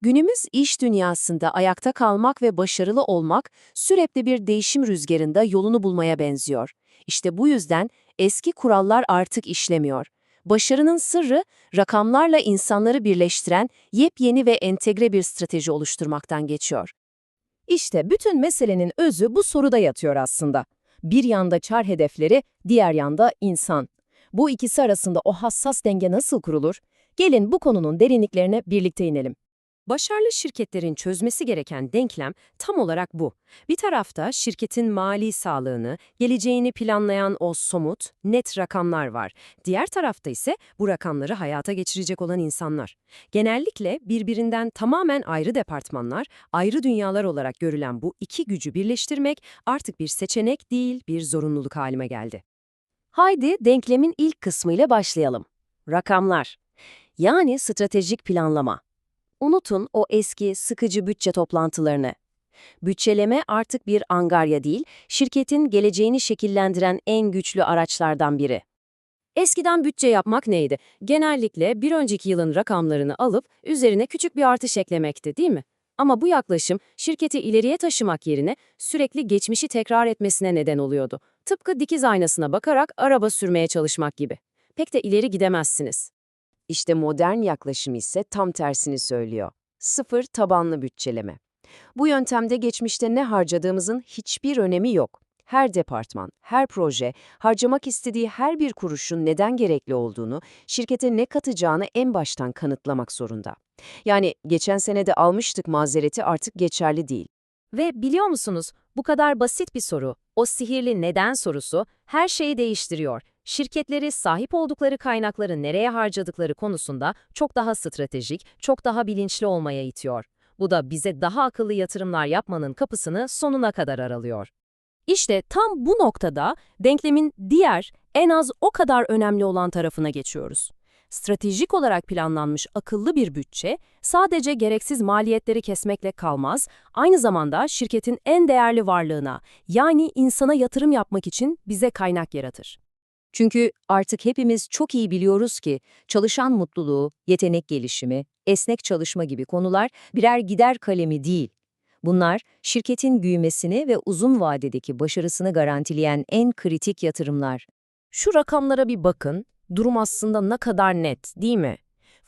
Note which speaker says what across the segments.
Speaker 1: Günümüz iş dünyasında ayakta kalmak ve başarılı olmak sürekli bir değişim rüzgarında yolunu bulmaya benziyor. İşte bu yüzden eski kurallar artık işlemiyor. Başarının sırrı rakamlarla insanları birleştiren yepyeni ve entegre bir strateji oluşturmaktan geçiyor.
Speaker 2: İşte bütün meselenin özü bu soruda yatıyor aslında. Bir yanda çar hedefleri, diğer yanda insan. Bu ikisi arasında o hassas denge nasıl kurulur? Gelin bu konunun derinliklerine birlikte inelim.
Speaker 3: Başarılı şirketlerin çözmesi gereken denklem tam olarak bu. Bir tarafta şirketin mali sağlığını, geleceğini planlayan o somut, net rakamlar var. Diğer tarafta ise bu rakamları hayata geçirecek olan insanlar. Genellikle birbirinden tamamen ayrı departmanlar, ayrı dünyalar olarak görülen bu iki gücü birleştirmek artık bir seçenek değil, bir zorunluluk halime geldi.
Speaker 2: Haydi denklemin ilk kısmıyla başlayalım. Rakamlar. Yani stratejik planlama. Unutun o eski sıkıcı bütçe toplantılarını. Bütçeleme artık bir angarya değil, şirketin geleceğini şekillendiren en güçlü araçlardan biri.
Speaker 3: Eskiden bütçe yapmak neydi? Genellikle bir önceki yılın rakamlarını alıp üzerine küçük bir artış eklemekti, değil mi? Ama bu yaklaşım şirketi ileriye taşımak yerine sürekli geçmişi tekrar etmesine neden oluyordu. Tıpkı dikiz aynasına bakarak araba sürmeye çalışmak gibi. Pek de ileri gidemezsiniz.
Speaker 1: İşte modern yaklaşım ise tam tersini söylüyor. Sıfır tabanlı bütçeleme. Bu yöntemde geçmişte ne harcadığımızın hiçbir önemi yok. Her departman, her proje, harcamak istediği her bir kuruşun neden gerekli olduğunu, şirkete ne katacağını en baştan kanıtlamak zorunda. Yani geçen sene de almıştık mazereti artık geçerli değil.
Speaker 3: Ve biliyor musunuz, bu kadar basit bir soru, o sihirli neden sorusu her şeyi değiştiriyor. Şirketleri sahip oldukları kaynakları nereye harcadıkları konusunda çok daha stratejik, çok daha bilinçli olmaya itiyor. Bu da bize daha akıllı yatırımlar yapmanın kapısını sonuna kadar aralıyor.
Speaker 2: İşte tam bu noktada denklemin diğer, en az o kadar önemli olan tarafına geçiyoruz. Stratejik olarak planlanmış akıllı bir bütçe sadece gereksiz maliyetleri kesmekle kalmaz, aynı zamanda şirketin en değerli varlığına yani insana yatırım yapmak için bize kaynak yaratır.
Speaker 1: Çünkü artık hepimiz çok iyi biliyoruz ki çalışan mutluluğu, yetenek gelişimi, esnek çalışma gibi konular birer gider kalemi değil. Bunlar şirketin büyümesini ve uzun vadedeki başarısını garantileyen en kritik yatırımlar.
Speaker 2: Şu rakamlara bir bakın, durum aslında ne kadar net, değil mi?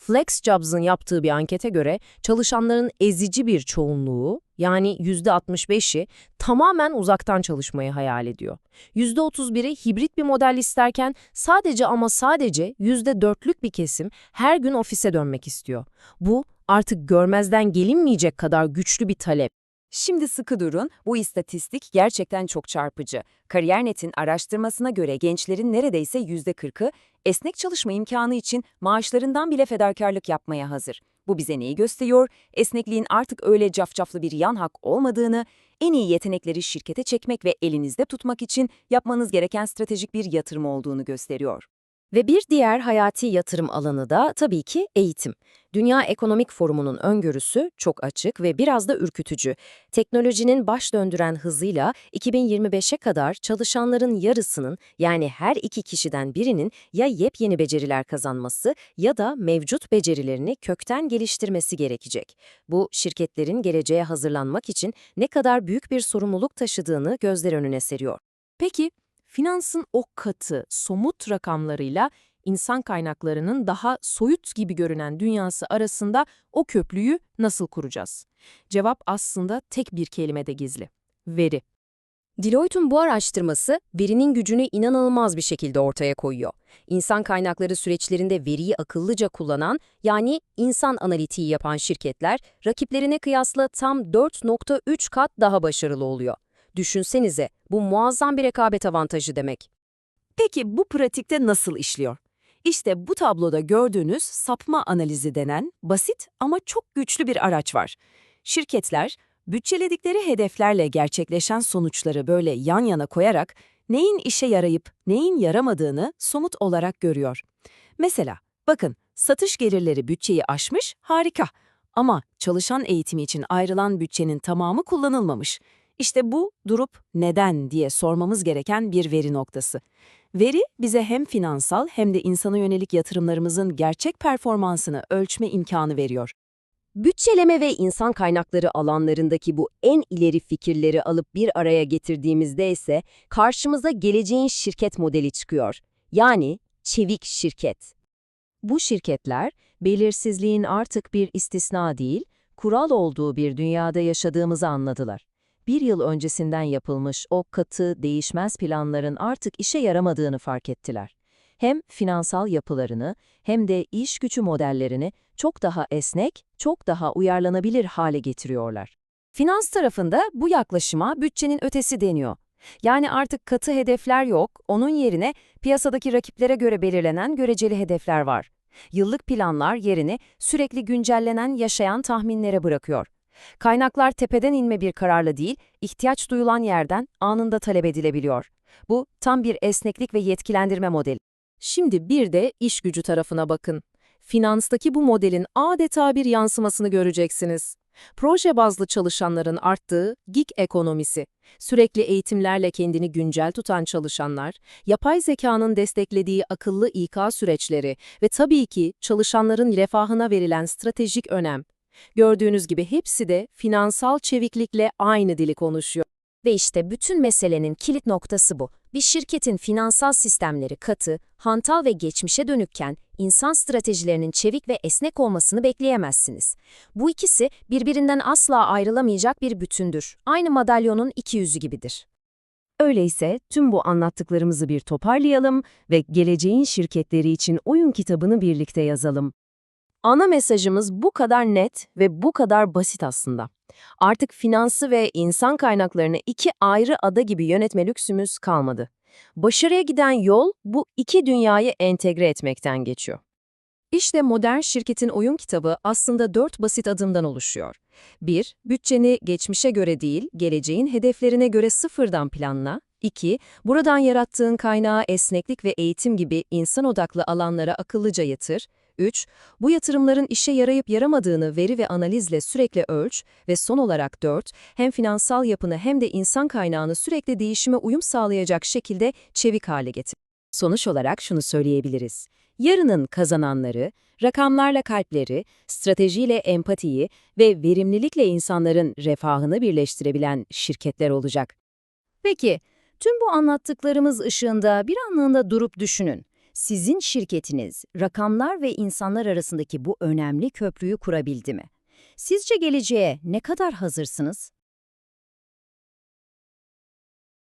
Speaker 2: FlexJobs'ın yaptığı bir ankete göre çalışanların ezici bir çoğunluğu, yani %65'i tamamen uzaktan çalışmayı hayal ediyor. %31'i hibrit bir model isterken sadece ama sadece %4'lük bir kesim her gün ofise dönmek istiyor. Bu artık görmezden gelinmeyecek kadar güçlü bir talep.
Speaker 4: Şimdi sıkı durun, bu istatistik gerçekten çok çarpıcı. Kariyernet'in araştırmasına göre gençlerin neredeyse %40'ı esnek çalışma imkanı için maaşlarından bile fedakarlık yapmaya hazır. Bu bize neyi gösteriyor? Esnekliğin artık öyle cafcaflı bir yan hak olmadığını, en iyi yetenekleri şirkete çekmek ve elinizde tutmak için yapmanız gereken stratejik bir yatırım olduğunu gösteriyor.
Speaker 2: Ve bir diğer hayati yatırım alanı da tabii ki eğitim. Dünya Ekonomik Forumu'nun öngörüsü çok açık ve biraz da ürkütücü. Teknolojinin baş döndüren hızıyla 2025'e kadar çalışanların yarısının yani her iki kişiden birinin ya yepyeni beceriler kazanması ya da mevcut becerilerini kökten geliştirmesi gerekecek. Bu şirketlerin geleceğe hazırlanmak için ne kadar büyük bir sorumluluk taşıdığını gözler önüne seriyor. Peki finansın o katı, somut rakamlarıyla insan kaynaklarının daha soyut gibi görünen dünyası arasında o köprüyü nasıl kuracağız? Cevap aslında tek bir kelimede gizli. Veri.
Speaker 3: Deloitte'un bu araştırması verinin gücünü inanılmaz bir şekilde ortaya koyuyor. İnsan kaynakları süreçlerinde veriyi akıllıca kullanan, yani insan analitiği yapan şirketler rakiplerine kıyasla tam 4.3 kat daha başarılı oluyor. Düşünsenize, bu muazzam bir rekabet avantajı demek.
Speaker 4: Peki bu pratikte nasıl işliyor? İşte bu tabloda gördüğünüz sapma analizi denen basit ama çok güçlü bir araç var. Şirketler, bütçeledikleri hedeflerle gerçekleşen sonuçları böyle yan yana koyarak neyin işe yarayıp neyin yaramadığını somut olarak görüyor. Mesela, bakın, satış gelirleri bütçeyi aşmış, harika. Ama çalışan eğitimi için ayrılan bütçenin tamamı kullanılmamış. İşte bu durup neden diye sormamız gereken bir veri noktası. Veri bize hem finansal hem de insana yönelik yatırımlarımızın gerçek performansını ölçme imkanı veriyor.
Speaker 3: Bütçeleme ve insan kaynakları alanlarındaki bu en ileri fikirleri alıp bir araya getirdiğimizde ise karşımıza geleceğin şirket modeli çıkıyor. Yani çevik şirket. Bu şirketler, belirsizliğin artık bir istisna değil, kural olduğu bir dünyada yaşadığımızı anladılar. Bir yıl öncesinden yapılmış o katı, değişmez planların artık işe yaramadığını fark ettiler. Hem finansal yapılarını hem de iş gücü modellerini çok daha esnek, çok daha uyarlanabilir hale getiriyorlar. Finans tarafında bu yaklaşıma bütçenin ötesi deniyor. Yani artık katı hedefler yok, onun yerine piyasadaki rakiplere göre belirlenen göreceli hedefler var. Yıllık planlar yerini sürekli güncellenen yaşayan tahminlere bırakıyor. Kaynaklar tepeden inme bir kararla değil, ihtiyaç duyulan yerden anında talep edilebiliyor. Bu tam bir esneklik ve yetkilendirme modeli. Şimdi bir de iş gücü tarafına bakın. Finanstaki bu modelin adeta bir yansımasını göreceksiniz. Proje bazlı çalışanların arttığı gig ekonomisi, sürekli eğitimlerle kendini güncel tutan çalışanlar, yapay zekanın desteklediği akıllı İK süreçleri ve tabii ki çalışanların refahına verilen stratejik önem. Gördüğünüz gibi hepsi de finansal çeviklikle aynı dili konuşuyor.
Speaker 2: Ve işte bütün meselenin kilit noktası bu. Bir şirketin finansal sistemleri katı, hantal ve geçmişe dönükken insan stratejilerinin çevik ve esnek olmasını bekleyemezsiniz. Bu ikisi birbirinden asla ayrılamayacak bir bütündür. Aynı madalyonun iki yüzü gibidir.
Speaker 3: Öyleyse tüm bu anlattıklarımızı bir toparlayalım ve geleceğin şirketleri için oyun kitabını birlikte yazalım. Ana mesajımız bu kadar net ve bu kadar basit aslında. Artık finansı ve insan kaynaklarını iki ayrı ada gibi yönetme lüksümüz kalmadı. Başarıya giden yol bu iki dünyayı entegre etmekten geçiyor. İşte modern şirketin oyun kitabı aslında dört basit adımdan oluşuyor. 1. Bütçeni geçmişe göre değil, geleceğin hedeflerine göre sıfırdan planla. 2. Buradan yarattığın kaynağı esneklik ve eğitim gibi insan odaklı alanlara akıllıca yatır. 3. Bu yatırımların işe yarayıp yaramadığını veri ve analizle sürekli ölç ve son olarak 4. Hem finansal yapını hem de insan kaynağını sürekli değişime uyum sağlayacak şekilde çevik hale getir. Sonuç olarak şunu söyleyebiliriz. Yarının kazananları, rakamlarla kalpleri, stratejiyle empatiyi ve verimlilikle insanların refahını birleştirebilen şirketler olacak.
Speaker 2: Peki, tüm bu anlattıklarımız ışığında bir anlığında durup düşünün. Sizin şirketiniz rakamlar ve insanlar arasındaki bu önemli köprüyü kurabildi mi? Sizce geleceğe ne kadar hazırsınız?